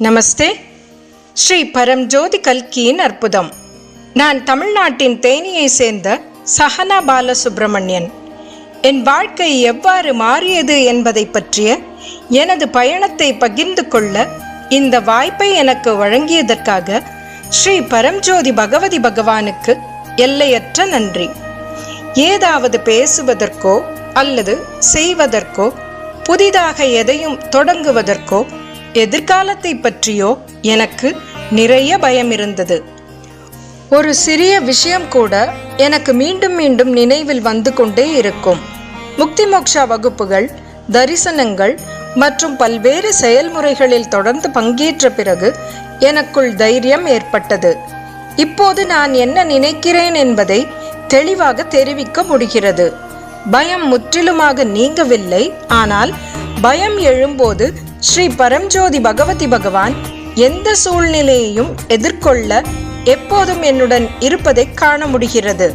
நமஸ்தே. ஸ்ரீ பரம்ஜோதி கல்கியின் அற்புதம். நான் தமிழ்நாட்டின் தேனியை சேர்ந்த சஹனா பாலசுப்ரமணியன். என் வாழ்க்கை எவ்வாறு மாறியது என்பதை பற்றிய எனது பயணத்தை பகிர்ந்து கொள்ள இந்த வாய்ப்பை எனக்கு வழங்கியதற்காக ஸ்ரீ பரம்ஜோதி பகவதி பகவானுக்கு எல்லையற்ற நன்றி. ஏதாவது பேசுவதற்கோ அல்லது செய்வதற்கோ புதிதாக எதையும் தொடங்குவதற்கோ எதிர்காலத்தை பற்றியோ எனக்கு நிறைய பயம் இருந்தது ஒரு சிறிய விஷயம் கூட எனக்கு மீண்டும் மீண்டும் நினைவில் வந்து கொண்டே இருக்கும். முக்தி மோக்ஷா வகுப்புகள் தரிசனங்கள் மற்றும் பல்வேறு செயல்முறைகளில் தொடர்ந்து பங்கேற்ற பிறகு எனக்குள் தைரியம் ஏற்பட்டது. இப்போது நான் என்ன நினைக்கிறேன் என்பதை தெளிவாக தெரிவிக்க முடிகிறது. பயம் முற்றிலுமாக நீங்கவில்லை ஆனால் பயம் எழும்போது ஸ்ரீ பரம்ஜோதி பகவதி பகவான் எந்த சூழ்நிலையையும் எதிர்கொள்ள எப்போதும் என்னுடன் இருப்பதை காண முடிகிறது.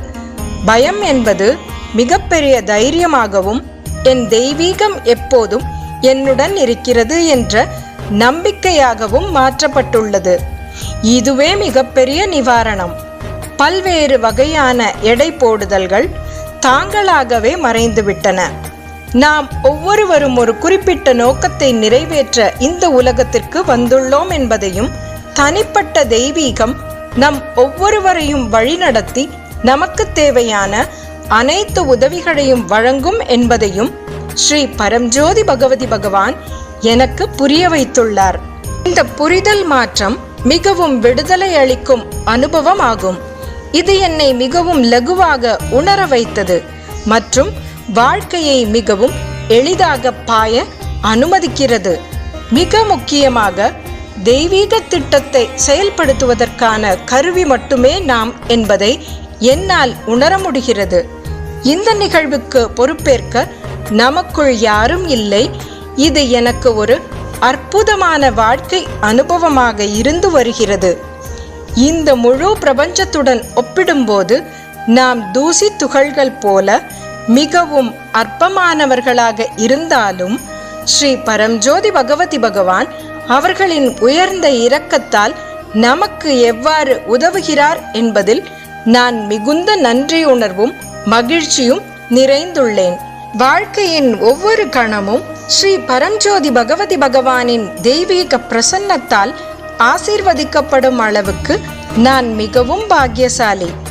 பயம் என்பது மிகப்பெரிய தைரியமாகவும் என் தெய்வீகம் எப்போதும் என்னுடன் இருக்கிறது என்ற நம்பிக்கையாகவும் மாற்றப்பட்டுள்ளது. இதுவே மிகப்பெரிய நிவாரணம். பல்வேறு வகையான எடை போடுதல்கள் தாங்களாகவே மறைந்துவிட்டன. நாம் ஒவ்வொருவரும் ஒரு குறிப்பிட்ட நோக்கத்தை நிறைவேற்ற இந்த உலகத்திற்கு வந்துள்ளோம் என்பதையும் தனிப்பட்ட தெய்வீகம் நம் ஒவ்வொருவரையும் வழிநடத்தி நமக்கு தேவையான அனைத்து உதவிகளையும் வழங்கும் என்பதையும் ஸ்ரீ பரம்ஜோதி பகவதி பகவான் எனக்கு புரிய வைத்துள்ளார். இந்த புரிதல் மாற்றம் மிகவும் விடுதலை அளிக்கும் அனுபவமாகும். இது என்னை மிகவும் லகுவாக உணர வைத்தது. மற்றும் வாழ்க்கையை மிகவும் எளிதாக பாய அனுமதிக்கிறது. மிக முக்கியமாக தெய்வீக திட்டத்தை செயல்படுத்துவதற்கான கருவி மட்டுமே நாம் என்பதை என்னால் உணர முடிகிறது. இந்த நிகழ்வுக்கு பொறுப்பேற்க நமக்குள் யாரும் இல்லை. இது எனக்கு ஒரு அற்புதமான வாழ்க்கை அனுபவமாக இருந்து வருகிறது. இந்த முழு பிரபஞ்சத்துடன் ஒப்பிடும்போது நாம் தூசி துகள்கள் போல மிகவும் அற்பமானவர்களாக இருந்தாலும் ஸ்ரீ பரம்ஜோதி பகவதி பகவான் அவர்களின் உயர்ந்த இரக்கத்தால் நமக்கு எவ்வாறு உதவுகிறார் என்பதில் நான் மிகுந்த நன்றியுணர்வும் மகிழ்ச்சியும் நிறைந்துள்ளேன். வாழ்க்கையின் ஒவ்வொரு கணமும் ஸ்ரீ பரம்ஜோதி பகவதி பகவானின் தெய்வீக பிரசன்னத்தால் ஆசீர்வதிக்கப்படும் அளவுக்கு நான் மிகவும் பாக்கியசாலி.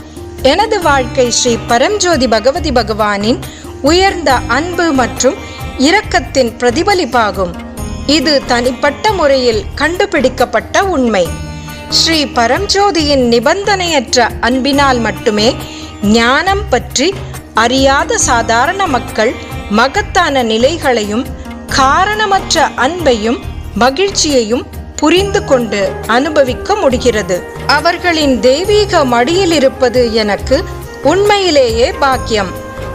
எனது வாழ்க்கை ஸ்ரீ பரம்ஜோதி பகவதி பகவானின் உயர்ந்த அன்பு மற்றும் இரக்கத்தின் பிரதிபலிப்பாகும். இது தனிப்பட்ட முறையில் கண்டுபிடிக்கப்பட்ட உண்மை. ஸ்ரீ பரம்ஜோதியின் நிபந்தனையற்ற அன்பினால் மட்டுமே ஞானம் பற்றி அறியாத சாதாரண மக்கள் மகத்தான நிலைகளையும் காரணமற்ற அன்பையும் மகிழ்ச்சியையும் புரிந்து கொண்டு அனுபவிக்க முடிகிறது. அவர்களின் தெய்வீக மடியில் இருப்பது எனக்கு உண்மையிலேயே பாக்கியம்.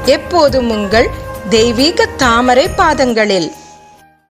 எப்போதும் உங்கள் தெய்வீக தாமரை பாதங்களில்.